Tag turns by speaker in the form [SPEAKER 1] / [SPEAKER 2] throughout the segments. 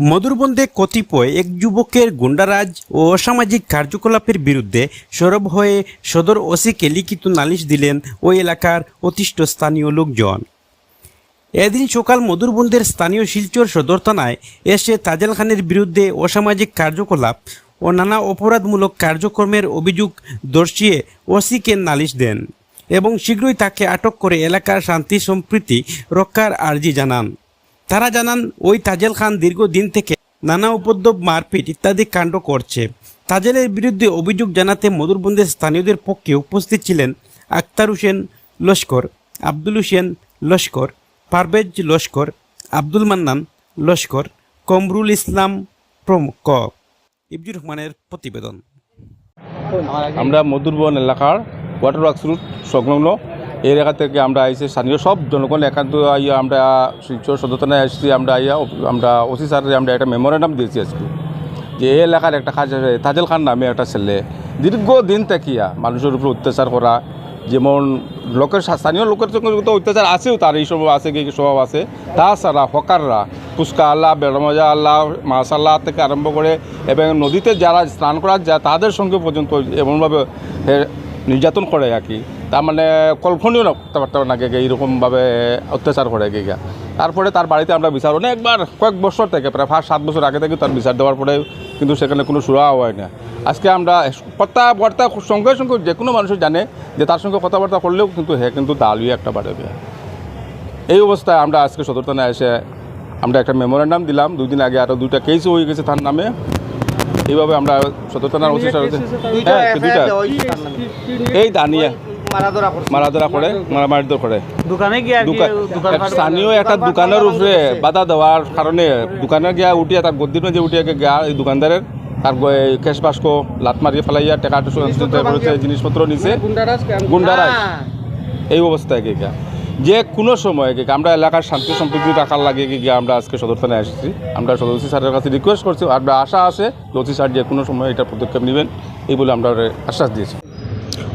[SPEAKER 1] মধুরবন্দে কতিপয় এক যুবকের গুন্ডারাজ ও অসামাজিক কার্যকলাপের বিরুদ্ধে সরব হয়ে সদর ওসিকে লিখিত নালিশ দিলেন ওই এলাকার অতিষ্ঠ স্থানীয় লোকজন। এদিন সকাল মধুরবন্দের স্থানীয় শিলচর সদর থানায় এসে তাজেল খানের বিরুদ্ধে অসামাজিক কার্যকলাপ ও নানা অপরাধমূলক কার্যক্রমের অভিযোগ দর্শিয়ে ওসিকে নালিশ দেন এবং শীঘ্রই তাকে আটক করে এলাকার শান্তি সম্প্রীতি রক্ষার আর্জি জানান। তারা জানান, ওই তাজেল খান দীর্ঘদিন থেকে নানা উপদ্রব, মারপিট ইত্যাদি কাণ্ড করছে। তাজেলের বিরুদ্ধে অভিযোগ জানাতে মধুরবন্দের স্থানীয়দের পক্ষে উপস্থিত ছিলেন আক্তার হোসেন লস্কর, আব্দুল হোসেন লস্কর, পারভেজ লস্কর, আব্দুল মান্নান লস্কর, কমরুল ইসলাম প্রমুখ। ইবজুর রহমানের প্রতিবেদন।
[SPEAKER 2] আমরা মধুরবন এলাকার ওয়াটার ওয়ার্কস রুট সংলগ্ন এই এলাকা থেকে আমরা আইসি, স্থানীয় সব জনগণ একান্ত আইয়া আমরা শিলচর সদতনায় আসছি, আমরা আইয়া আমরা ওসি স্যারের আমরা একটা মেমোরেন্ডাম দিয়েছি আজকে। যে এই এলাকার একটা আছে, তাজেল খান নামে একটা ছেলে, দীর্ঘদিন থাকিয়া মানুষের উপর অত্যাচার করা, যেমন লোকের স্থানীয় লোকের তো অত্যাচার আছেও তার, এই সব আছে কি স্বভাব আছে? তাছাড়া হকাররা ফুচকা আল্লাহ বেড়মজা আল্লাহ মাসাল্লাহ থেকে আরম্ভ করে এবং নদীতে যারা স্নান করা যায়, তাদের সঙ্গে পর্যন্ত এমনভাবে নির্যাতন করে আর কি। তার মানে কল্পনীয় না কথাবার্তা নাকি এইরকমভাবে অত্যাচার করে গিয়ে তারপরে তার বাড়িতে আমরা বিচার অনেকবার কয়েক বছর থেকে প্রায় ফার্স্ট সাত বছর আগে থেকে তার বিচার দেওয়ার পরে কিন্তু সেখানে কোনো সুরা হয় না আজকে আমরা কথাবার্তা সঙ্গে সঙ্গে যে কোনো মানুষ জানে যে তার সঙ্গে কথাবার্তা করলেও কিন্তু হ্যাঁ কিন্তু দালুই একটা বাড়ে এই অবস্থায় আমরা আজকে সদর থানায় এসে আমরা একটা মেমোরেন্ডাম দিলাম। দুই দিন আগে আরও দুইটা কেস হয়ে গেছে তার নামে। এইভাবে আমরা সদর থানার অফিস হ্যাঁ দুইটা। এই দানিয়া। মারাধরা করে মারামারিধর করে।
[SPEAKER 3] দোকানে গিয়ে
[SPEAKER 2] স্থানীয় একটা দোকানের উপরে বাধা দেওয়ার কারণে দোকানে গিয়া উঠিয়া তার গদ্দির মধ্যে উঠিয়া গিয়া এই দোকানদারের তার ক্যাশ বাস্ক লাত মারিয়ে ফেলাইয়া টাকা করেছে জিনিসপত্র নিছে গুন্ডারাজ এই অবস্থায় গিয়ে যে কোনো সময় গিয়ে আমরা এলাকার শান্তি সম্প্রীতি রাখার লাগে গিয়ে আমরা আজকে সদর থানায় এসেছি আমরা সদস্য স্যারের কাছে রিকোয়েস্ট করছি আমরা আশা আছে লসি স্যার যে কোনো সময় এটা পদক্ষেপ নেবেন এই বলে আমরা আশ্বাস দিয়েছি।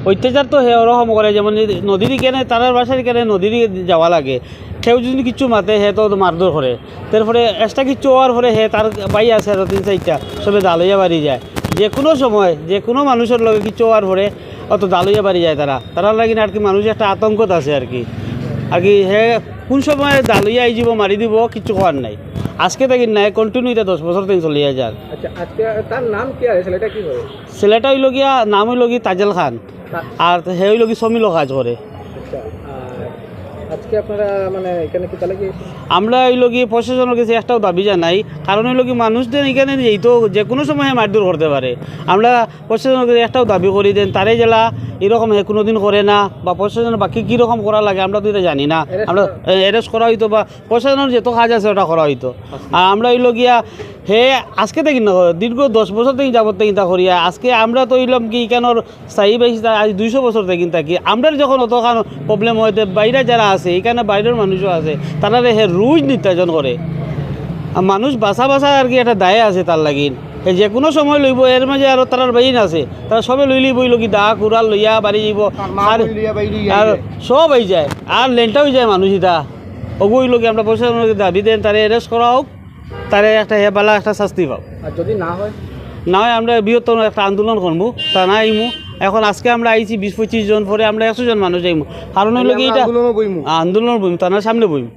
[SPEAKER 3] অত্যাচার তো ওরকম করে, যেমন নদীর কেনে, তারার বাসার কেনে নদীর যাওয়া লাগে। সেও যদি কিছু মাতে, হে তো মারধর করে। তারপরে এক্সট্রা কিছু হওয়ার পরে হে, তার বাই আছে আর তিন চারটা, সবে দালইয়া বাড়ি যায়। যে কোনো সময় যে কোনো মানুষের লগে কিছু হওয়ার পরে, অত দালইয়া বাড়ি যায় তারা। তারা লাগি আর কি মানুষের একটা আতঙ্কত আছে আর কি। আর কি হে কোন সময় দালইয়া যাব মারি দিব কিছু করার নাই। আজকে থাকি নাই কন্টিনিউ এটা দশ বছর থেকে চলিয়ে যাক
[SPEAKER 4] আচ্ছা আজকে তার নাম কি আছে ছেলেটা কি হয়?
[SPEAKER 3] ছেলেটা হইল গিয়া নাম হইল গিয়ে তাজেল খান। আর হে হইল কি সমিল কাজ করে
[SPEAKER 4] আচ্ছা। আজকে আপনারা মানে এখানে কি তাহলে
[SPEAKER 3] আমরা হইল গিয়ে প্রশাসনের কাছে একটাও দাবি জানাই কারণ হইল কি মানুষদের এখানে যেহেতু যে কোনো সময় মারধর করতে পারে। আমরা প্রশাসনের কাছে একটাও দাবি করি দেন তারে জেলা এরকম কোনোদিন করে না বা প্রশাসনের বাকি কীরকম করা লাগে আমরা তো এটা জানি না। আমরা অ্যারেস্ট করা হইতো বা প্রশাসনের যেত কাজ আছে ওটা করা হইতো। আর আমরা হইল গিয়া হে আজকে থেকে না দীর্ঘ দশ বছর থেকে যাবত থেকে করিয়া। আজকে আমরা তো হইলাম কি কেন স্থায়ী বেশি আজ দুইশো বছর থেকে থাকি আমরা যখন অত প্রবলেম হয় বাইরে যারা আছে এখানে বাইরের মানুষও আছে তারা হে রোজ নির্যাতন করে। মানুষ বাসা বাসা আর কি একটা দায় আছে তার লাগিন যে কোনো সময় লইব এর মাঝে আর তার বাইন আছে। তারা সবে লই লইব কি দা কুড়াল লইয়া বাড়ি যাব আর আর সব হয়ে যায়। আর লেনটা হয়ে যায় মানুষ ইটা ওগুই লোক আমরা প্রশাসনের দাবি দেন তারে অ্যারেস্ট করা হোক। তারে একটা হেবালা একটা শাস্তি পাব
[SPEAKER 4] আর যদি না হয়?
[SPEAKER 3] না হয় আমরা বৃহত্তম একটা আন্দোলন করব তা না আইমু। এখন আজকে আমরা আইছি বিশ পঁচিশ জন পরে আমরা একশো জন মানুষ আইমু। কারণ হইল কি এটা
[SPEAKER 4] আন্দোলন বইমু।
[SPEAKER 3] আন্দোলন না সামনে বইম।